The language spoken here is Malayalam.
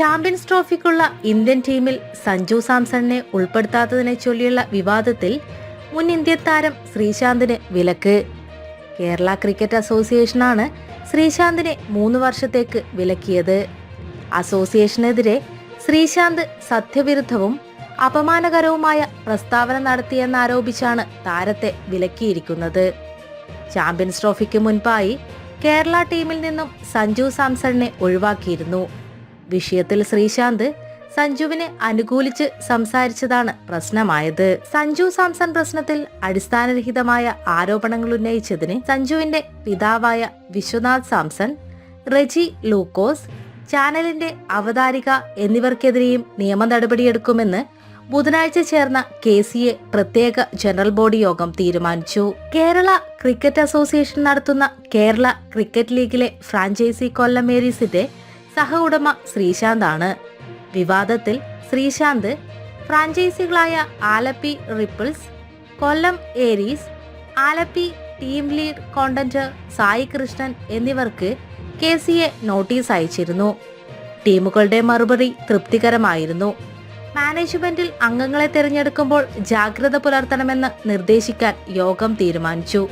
ചാമ്പ്യൻസ് ട്രോഫിക്കുള്ള ഇന്ത്യൻ ടീമിൽ സഞ്ജു സാംസണിനെ ഉൾപ്പെടുത്താത്തതിനെ ചൊല്ലിയുള്ള വിവാദത്തിൽ മുൻ ഇന്ത്യൻ താരം ശ്രീശാന്തിന് വിലക്ക്. കേരള ക്രിക്കറ്റ് അസോസിയേഷനാണ് ശ്രീശാന്തിനെ മൂന്ന് വർഷത്തേക്ക് വിലക്കിയത്. അസോസിയേഷനെതിരെ ശ്രീശാന്ത് സത്യവിരുദ്ധവും അപമാനകരവുമായ പ്രസ്താവന നടത്തിയെന്നാരോപിച്ചാണ് താരത്തെ വിലക്കിയിരിക്കുന്നത്. ചാമ്പ്യൻസ് ട്രോഫിക്ക് മുൻപായി കേരള ടീമിൽ നിന്നും സഞ്ജു സാംസണിനെ ഒഴിവാക്കിയിരുന്നു. വിഷയത്തിൽ ശ്രീശാന്ത് സഞ്ജുവിനെ അനുകൂലിച്ച് സംസാരിച്ചതാണ് പ്രശ്നമായത്. സഞ്ജു സാംസൺ പ്രശ്നത്തിൽ അടിസ്ഥാനരഹിതമായ ആരോപണങ്ങൾ ഉന്നയിച്ചതിന് സഞ്ജുവിന്റെ പിതാവായ വിശ്വനാഥ് സാംസൺ റെജി ലൂക്കോസ് ചാനലിന്റെ അവതാരിക എന്നിവർക്കെതിരെയും നിയമ നടപടിയെടുക്കുമെന്ന് ബുധനാഴ്ച ചേർന്ന കെ സി എ പ്രത്യേക ജനറൽ ബോഡി യോഗം തീരുമാനിച്ചു. കേരള ക്രിക്കറ്റ് അസോസിയേഷൻ നടത്തുന്ന കേരള ക്രിക്കറ്റ് ലീഗിലെ ഫ്രാഞ്ചൈസി കൊല്ലം മേരീസിന്റെ സഹ ഉടമ ശ്രീശാന്താണ്. വിവാദത്തിൽ Sreesanth ഫ്രാഞ്ചൈസികളായ Alleppey Ripples Kollam Aries Alleppey team lead content Sai Krishnan എന്നിവർക്ക് കെ സി എ നോട്ടീസ് അയച്ചിരുന്നു. ടീമുകളുടെ മറുപടി തൃപ്തികരമായിരുന്നു. മാനേജ്മെന്റിൽ അംഗങ്ങളെ തിരഞ്ഞെടുക്കുമ്പോൾ ജാഗ്രത പുലർത്തണമെന്ന് നിർദ്ദേശിക്കാൻ യോഗം തീരുമാനിച്ചു.